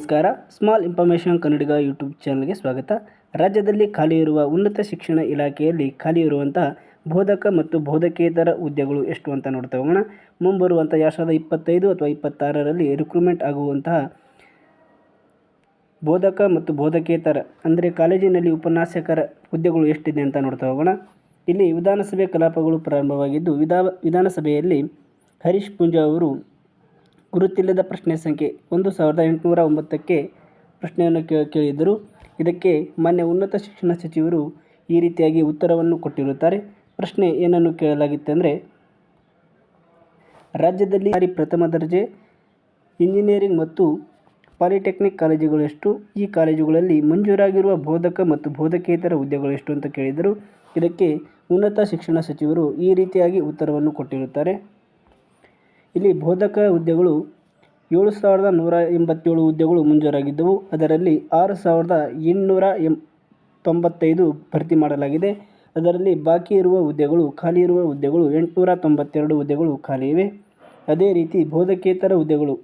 ನಮಸ್ಕಾರ. Small information ಕನ್ನಡಿಗ YouTube ಚಾನಲ್ಗೆ ಸ್ವಾಗತ. ರಾಜ್ಯದಲ್ಲಿ ಖಾಲಿ ಇರುವ ಉನ್ನತ ಶಿಕ್ಷಣ ಇಲಾಖೆಯಲ್ಲಿ ಖಾಲಿ ಇರುವಂತಹ ಬೋಧಕ ಮತ್ತು ಬೋಧಕೇತರ ಹುದ್ದೆಗಳು ಎಷ್ಟು ಅಂತ ನೋಡ್ತಾ ಹೋಗೋಣ. ಮುಂಬರುವಂಥ ಎರಡು ಸಾವಿರದ ಇಪ್ಪತ್ತೈದು ಅಥವಾ ಇಪ್ಪತ್ತಾರರಲ್ಲಿ ರಿಕ್ರೂಟ್ಮೆಂಟ್ ಆಗುವಂತಹ ಬೋಧಕ ಮತ್ತು ಬೋಧಕೇತರ, ಅಂದರೆ ಕಾಲೇಜಿನಲ್ಲಿ ಉಪನ್ಯಾಸಕರ ಹುದ್ದೆಗಳು ಎಷ್ಟಿದೆ ಅಂತ ನೋಡ್ತಾ ಹೋಗೋಣ. ಇಲ್ಲಿ ವಿಧಾನಸಭೆ ಕಲಾಪಗಳು ಪ್ರಾರಂಭವಾಗಿದ್ದು ವಿಧಾ ವಿಧಾನಸಭೆಯಲ್ಲಿ ಹರೀಶ್ ಪೂಂಜಾ ಅವರು ಗುರುತಿಲ್ಲದ ಪ್ರಶ್ನೆ ಸಂಖ್ಯೆ ಒಂದು ಸಾವಿರದ ಎಂಟುನೂರ ಒಂಬತ್ತಕ್ಕೆ ಪ್ರಶ್ನೆಯನ್ನು ಕೇಳಿದರು ಇದಕ್ಕೆ ಮಾನ್ಯ ಉನ್ನತ ಶಿಕ್ಷಣ ಸಚಿವರು ಈ ರೀತಿಯಾಗಿ ಉತ್ತರವನ್ನು ಕೊಟ್ಟಿರುತ್ತಾರೆ. ಪ್ರಶ್ನೆ ಏನನ್ನು ಕೇಳಲಾಗಿತ್ತೆಂದರೆ ರಾಜ್ಯದಲ್ಲಿ ಬಾರಿ ಪ್ರಥಮ ದರ್ಜೆ ಇಂಜಿನಿಯರಿಂಗ್ ಮತ್ತು ಪಾಲಿಟೆಕ್ನಿಕ್ ಕಾಲೇಜುಗಳು ಎಷ್ಟು? ಈ ಕಾಲೇಜುಗಳಲ್ಲಿ ಮಂಜೂರಾಗಿರುವ ಬೋಧಕ ಮತ್ತು ಬೋಧಕೇತರ ಹುದ್ದೆಗಳು ಎಷ್ಟು ಅಂತ ಕೇಳಿದರು ಇದಕ್ಕೆ ಉನ್ನತ ಶಿಕ್ಷಣ ಸಚಿವರು ಈ ರೀತಿಯಾಗಿ ಉತ್ತರವನ್ನು ಕೊಟ್ಟಿರುತ್ತಾರೆ. ಇಲ್ಲಿ ಬೋಧಕ ಹುದ್ದೆಗಳು ಏಳು ಸಾವಿರದ ನೂರ ಎಂಬತ್ತೇಳು ಹುದ್ದೆಗಳು ಮಂಜೂರಾಗಿದ್ದವು. ಅದರಲ್ಲಿ ಆರು ಸಾವಿರದ ಎಂಟುನೂರ ಎಂ ತೊಂಬತ್ತೈದು ಭರ್ತಿ ಮಾಡಲಾಗಿದೆ. ಅದರಲ್ಲಿ ಬಾಕಿ ಇರುವ ಹುದ್ದೆಗಳು, ಖಾಲಿ ಇರುವ ಹುದ್ದೆಗಳು ಎಂಟುನೂರ ತೊಂಬತ್ತೆರಡು ಹುದ್ದೆಗಳು ಖಾಲಿ ಇವೆ. ಅದೇ ರೀತಿ ಬೋಧಕೇತರ ಹುದ್ದೆಗಳು,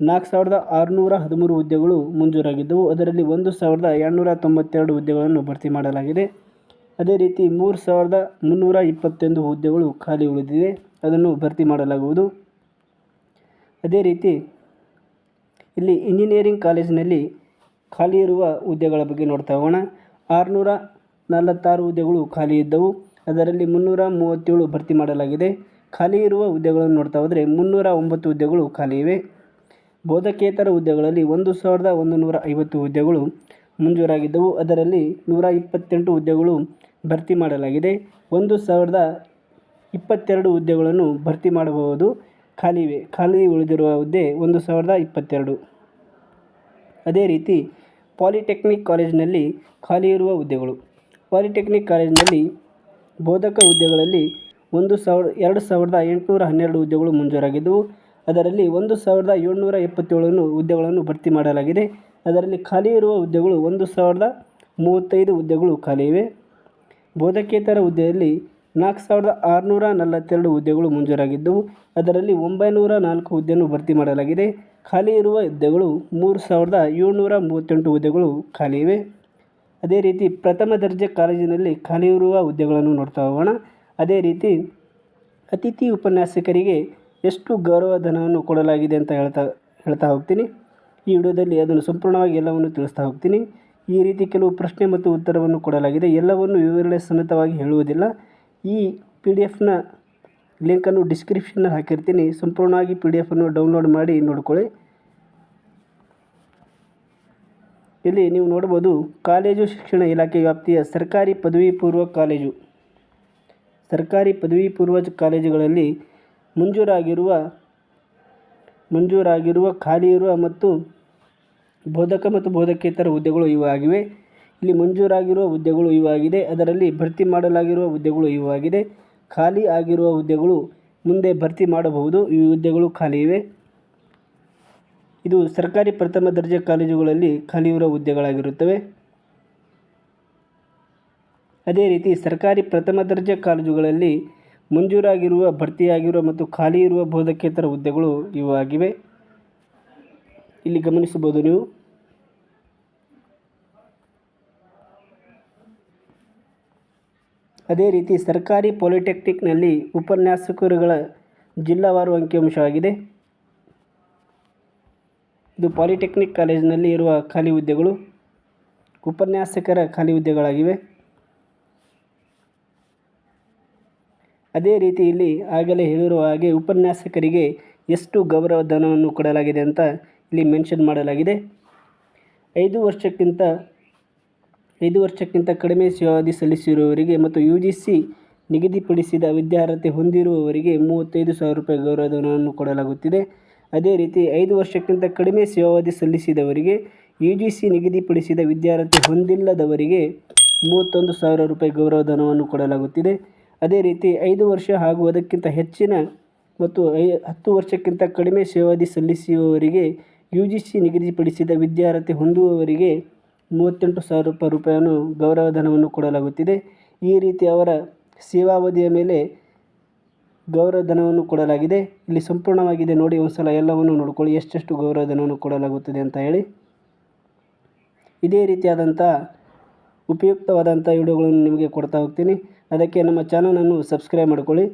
ನಾಲ್ಕು ಸಾವಿರದ ಆರುನೂರ ಹದಿಮೂರು ಹುದ್ದೆಗಳು ಮಂಜೂರಾಗಿದ್ದವು. ಅದರಲ್ಲಿ ಒಂದು ಸಾವಿರದ ಎರಡುನೂರ ತೊಂಬತ್ತೆರಡು ಹುದ್ದೆಗಳನ್ನು ಭರ್ತಿ ಮಾಡಲಾಗಿದೆ. ಅದೇ ರೀತಿ ಮೂರು ಸಾವಿರದ ಮುನ್ನೂರ ಇಪ್ಪತ್ತೊಂದು ಹುದ್ದೆಗಳು ಖಾಲಿ ಉಳಿದಿವೆ. ಅದನ್ನು ಭರ್ತಿ ಮಾಡಲಾಗುವುದು. ಅದೇ ರೀತಿ ಇಲ್ಲಿ ಇಂಜಿನಿಯರಿಂಗ್ ಕಾಲೇಜಿನಲ್ಲಿ ಖಾಲಿ ಇರುವ ಹುದ್ದೆಗಳ ಬಗ್ಗೆ ನೋಡ್ತಾ ಹೋಗೋಣ. ಆರುನೂರ ನಲವತ್ತಾರು ಹುದ್ದೆಗಳು ಖಾಲಿ ಇದ್ದವು. ಅದರಲ್ಲಿ ಮುನ್ನೂರ ಮೂವತ್ತೇಳು ಭರ್ತಿ ಮಾಡಲಾಗಿದೆ. ಖಾಲಿ ಇರುವ ಹುದ್ದೆಗಳನ್ನು ನೋಡ್ತಾ ಹೋದರೆ ಮುನ್ನೂರ ಒಂಬತ್ತು ಹುದ್ದೆಗಳು ಖಾಲಿ ಇವೆ. ಬೋಧಕೇತರ ಹುದ್ದೆಗಳಲ್ಲಿ ಒಂದು ಸಾವಿರದ ಒಂದು ನೂರ ಐವತ್ತು ಹುದ್ದೆಗಳು ಮಂಜೂರಾಗಿದ್ದವು. ಅದರಲ್ಲಿ ನೂರ ಇಪ್ಪತ್ತೆಂಟು ಹುದ್ದೆಗಳು ಭರ್ತಿ ಮಾಡಲಾಗಿದೆ. ಒಂದು ಸಾವಿರದ ಇಪ್ಪತ್ತೆರಡು ಹುದ್ದೆಗಳನ್ನು ಭರ್ತಿ ಮಾಡಬಹುದು. ಖಾಲಿ ಇವೆ ಖಾಲಿ ಉಳಿದಿರುವ ಹುದ್ದೆ ಒಂದು ಸಾವಿರದ ಇಪ್ಪತ್ತೆರಡು. ಅದೇ ರೀತಿ ಪಾಲಿಟೆಕ್ನಿಕ್ ಕಾಲೇಜಿನಲ್ಲಿ ಖಾಲಿ ಇರುವ ಹುದ್ದೆಗಳು. ಪಾಲಿಟೆಕ್ನಿಕ್ ಕಾಲೇಜಿನಲ್ಲಿ ಬೋಧಕ ಹುದ್ದೆಗಳಲ್ಲಿ ಒಂದು ಸಾವಿರ, ಎರಡು ಸಾವಿರದ ಎಂಟುನೂರ ಹನ್ನೆರಡು ಹುದ್ದೆಗಳು ಮಂಜೂರಾಗಿದ್ದವು ಅದರಲ್ಲಿ ಒಂದು ಸಾವಿರದ ಏಳ್ನೂರ ಎಪ್ಪತ್ತೇಳನ್ನು ಹುದ್ದೆಗಳನ್ನು ಭರ್ತಿ ಮಾಡಲಾಗಿದೆ. ಅದರಲ್ಲಿ ಖಾಲಿ ಇರುವ ಹುದ್ದೆಗಳು ಒಂದು ಸಾವಿರದ ಮೂವತ್ತೈದು ಹುದ್ದೆಗಳು ಖಾಲಿ ಇವೆ ಬೋಧಕೇತರ ಹುದ್ದೆಯಲ್ಲಿ ನಾಲ್ಕು ಸಾವಿರದ ಆರುನೂರ ನಲವತ್ತೆರಡು ಹುದ್ದೆಗಳು ಮಂಜೂರಾಗಿದ್ದವು ಅದರಲ್ಲಿ ಒಂಬೈನೂರ ನಾಲ್ಕು ಹುದ್ದೆಯನ್ನು ಭರ್ತಿ ಮಾಡಲಾಗಿದೆ. ಖಾಲಿ ಇರುವ ಹುದ್ದೆಗಳು ಮೂರು ಸಾವಿರದ ಏಳ್ನೂರ ಮೂವತ್ತೆಂಟು ಹುದ್ದೆಗಳು ಖಾಲಿ ಇವೆ. ಅದೇ ರೀತಿ ಪ್ರಥಮ ದರ್ಜೆ ಕಾಲೇಜಿನಲ್ಲಿ ಖಾಲಿ ಇರುವ ಹುದ್ದೆಗಳನ್ನು ನೋಡ್ತಾ ಹೋಗೋಣ. ಅದೇ ರೀತಿ ಅತಿಥಿ ಉಪನ್ಯಾಸಕರಿಗೆ ಎಷ್ಟು ಗೌರವಧನವನ್ನು ಕೊಡಲಾಗಿದೆ ಅಂತ ಹೇಳ್ತಾ ಹೇಳ್ತಾ ಹೋಗ್ತೀನಿ. ಈ ವಿಡಿಯೋದಲ್ಲಿ ಅದನ್ನು ಸಂಪೂರ್ಣವಾಗಿ ಎಲ್ಲವನ್ನು ತಿಳಿಸ್ತಾ ಹೋಗ್ತೀನಿ. ಈ ರೀತಿ ಕೆಲವು ಪ್ರಶ್ನೆ ಮತ್ತು ಉತ್ತರವನ್ನು ಕೊಡಲಾಗಿದೆ. ಎಲ್ಲವನ್ನು ವಿವರಣೆ ಸಮೇತವಾಗಿ ಹೇಳುವುದಿಲ್ಲ. ಈ ಪಿ ಡಿ ಎಫ್ನ ಲಿಂಕನ್ನು ಡಿಸ್ಕ್ರಿಪ್ಷನ್ನಲ್ಲಿ ಹಾಕಿರ್ತೀನಿ. ಸಂಪೂರ್ಣವಾಗಿ ಪಿ ಡಿ ಎಫನ್ನು ಡೌನ್ಲೋಡ್ ಮಾಡಿ ನೋಡ್ಕೊಳ್ಳಿ. ಇಲ್ಲಿ ನೀವು ನೋಡ್ಬೋದು ಕಾಲೇಜು ಶಿಕ್ಷಣ ಇಲಾಖೆ ವ್ಯಾಪ್ತಿಯ ಸರ್ಕಾರಿ ಪದವಿ ಪೂರ್ವ ಕಾಲೇಜು. ಸರ್ಕಾರಿ ಪದವಿ ಪೂರ್ವ ಕಾಲೇಜುಗಳಲ್ಲಿ ಮಂಜೂರಾಗಿರುವ ಮಂಜೂರಾಗಿರುವ, ಖಾಲಿ ಇರುವ ಮತ್ತು ಬೋಧಕ ಮತ್ತು ಬೋಧಕೇತರ ಹುದ್ದೆಗಳು ಇವಾಗಿವೆ ಇಲ್ಲಿ ಮಂಜೂರಾಗಿರುವ ಹುದ್ದೆಗಳು ಇವಾಗಿದೆ ಅದರಲ್ಲಿ ಭರ್ತಿ ಮಾಡಲಾಗಿರುವ ಹುದ್ದೆಗಳು ಇವಾಗಿದೆ ಖಾಲಿ ಆಗಿರುವ ಹುದ್ದೆಗಳು ಮುಂದೆ ಭರ್ತಿ ಮಾಡಬಹುದು. ಈ ಹುದ್ದೆಗಳು ಖಾಲಿ ಇವೆ. ಇದು ಸರ್ಕಾರಿ ಪ್ರಥಮ ದರ್ಜೆ ಕಾಲೇಜುಗಳಲ್ಲಿ ಖಾಲಿ ಇರುವ ಹುದ್ದೆಗಳಾಗಿರುತ್ತವೆ. ಅದೇ ರೀತಿ ಸರ್ಕಾರಿ ಪ್ರಥಮ ದರ್ಜೆ ಕಾಲೇಜುಗಳಲ್ಲಿ ಮಂಜೂರಾಗಿರುವ, ಭರ್ತಿಯಾಗಿರುವ ಮತ್ತು ಖಾಲಿ ಇರುವ ಬೋಧಕೇತರ ಹುದ್ದೆಗಳು ಇವು ಆಗಿವೆ ಇಲ್ಲಿ ಗಮನಿಸಬಹುದು ನೀವು. ಅದೇ ರೀತಿ ಸರ್ಕಾರಿ ಪಾಲಿಟೆಕ್ನಿಕ್ನಲ್ಲಿ ಉಪನ್ಯಾಸಕರುಗಳ ಜಿಲ್ಲಾವಾರು ಅಂಕಿಅಂಶವಾಗಿದೆ ಇದು ಪಾಲಿಟೆಕ್ನಿಕ್ ಕಾಲೇಜಿನಲ್ಲಿ ಇರುವ ಖಾಲಿ ಹುದ್ದೆಗಳು, ಉಪನ್ಯಾಸಕರ ಖಾಲಿ ಹುದ್ದೆಗಳಾಗಿವೆ. ಅದೇ ರೀತಿ ಇಲ್ಲಿ ಆಗಲೇ ಹೇಳಿರುವ ಹಾಗೆ ಉಪನ್ಯಾಸಕರಿಗೆ ಎಷ್ಟು ಗೌರವಧನವನ್ನು ಕೊಡಲಾಗಿದೆ ಅಂತ ಇಲ್ಲಿ ಮೆನ್ಷನ್ ಮಾಡಲಾಗಿದೆ. ಐದು ವರ್ಷಕ್ಕಿಂತ ಐದು ವರ್ಷಕ್ಕಿಂತ ಕಡಿಮೆ ಸೇವಾವಧಿ ಸಲ್ಲಿಸಿರುವವರಿಗೆ ಮತ್ತು ಯು ಜಿ ಸಿ ನಿಗದಿಪಡಿಸಿದ ವಿದ್ಯಾರ್ಹತೆ ಹೊಂದಿರುವವರಿಗೆ ಮೂವತ್ತೈದು ಸಾವಿರ ರೂಪಾಯಿ ಗೌರವಧನವನ್ನು ಕೊಡಲಾಗುತ್ತಿದೆ. ಅದೇ ರೀತಿ, ಐದು ವರ್ಷಕ್ಕಿಂತ ಕಡಿಮೆ ಸೇವಾವಧಿ ಸಲ್ಲಿಸಿದವರಿಗೆ ಯು ಜಿ ಸಿ ನಿಗದಿಪಡಿಸಿದ ವಿದ್ಯಾರ್ಹತೆ ಹೊಂದಿಲ್ಲದವರಿಗೆ ಮೂವತ್ತೊಂದು ಸಾವಿರ ರೂಪಾಯಿ ಗೌರವಧನವನ್ನು ಕೊಡಲಾಗುತ್ತಿದೆ. ಅದೇ ರೀತಿ, ಐದು ವರ್ಷ ಹಾಗೂ ಅದಕ್ಕಿಂತ ಹೆಚ್ಚಿನ ಮತ್ತು ಐ, ಹತ್ತು ವರ್ಷಕ್ಕಿಂತ ಕಡಿಮೆ ಸೇವಾವಧಿ ಸಲ್ಲಿಸುವವರಿಗೆ ಯು ಜಿ ಸಿ ನಿಗದಿಪಡಿಸಿದ ವಿದ್ಯಾರ್ಹತೆ ಹೊಂದುವವರಿಗೆ ಮೂವತ್ತೆಂಟು ಸಾವಿರ ರೂಪಾಯಿ ರೂಪಾಯಿಯನ್ನು ಗೌರವಧನವನ್ನು ಕೊಡಲಾಗುತ್ತಿದೆ. ಈ ರೀತಿ ಅವರ ಸೇವಾವಧಿಯ ಮೇಲೆ ಗೌರವಧನವನ್ನು ಕೊಡಲಾಗಿದೆ. ಇಲ್ಲಿ ಸಂಪೂರ್ಣವಾಗಿದೆ. ನೋಡಿ ಒಂದು ಸಲ ಎಲ್ಲವನ್ನು ನೋಡಿಕೊಳ್ಳಿ. ಎಷ್ಟೆಷ್ಟು ಗೌರವಧನವನ್ನು ಕೊಡಲಾಗುತ್ತದೆ ಅಂತ ಹೇಳಿ. ಇದೇ ರೀತಿಯಾದಂಥ ಉಪಯುಕ್ತವಾದಂಥ ವಿಡಿಯೋಗಳನ್ನು ನಿಮಗೆ ಕೊಡ್ತಾ ಹೋಗ್ತೀನಿ. ಅದಕ್ಕೆ ನಮ್ಮ ಚಾನಲನ್ನು ಸಬ್ಸ್ಕ್ರೈಬ್ ಮಾಡಿಕೊಳ್ಳಿ.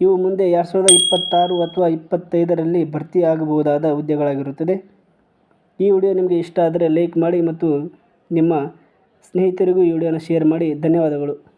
ಇವು ಮುಂದೆ ಎರಡು ಸಾವಿರದ ಇಪ್ಪತ್ತಾರು ಅಥವಾ ಇಪ್ಪತ್ತೈದರಲ್ಲಿ ಭರ್ತಿ ಆಗಬಹುದಾದ ಹುದ್ದೆಗಳಾಗಿರುತ್ತದೆ. ಈ ವಿಡಿಯೋ ನಿಮಗೆ ಇಷ್ಟ ಆದರೆ ಲೈಕ್ ಮಾಡಿ ಮತ್ತು ನಿಮ್ಮ ಸ್ನೇಹಿತರಿಗೂ ಈ ವಿಡಿಯೋನ ಶೇರ್ ಮಾಡಿ. ಧನ್ಯವಾದಗಳು.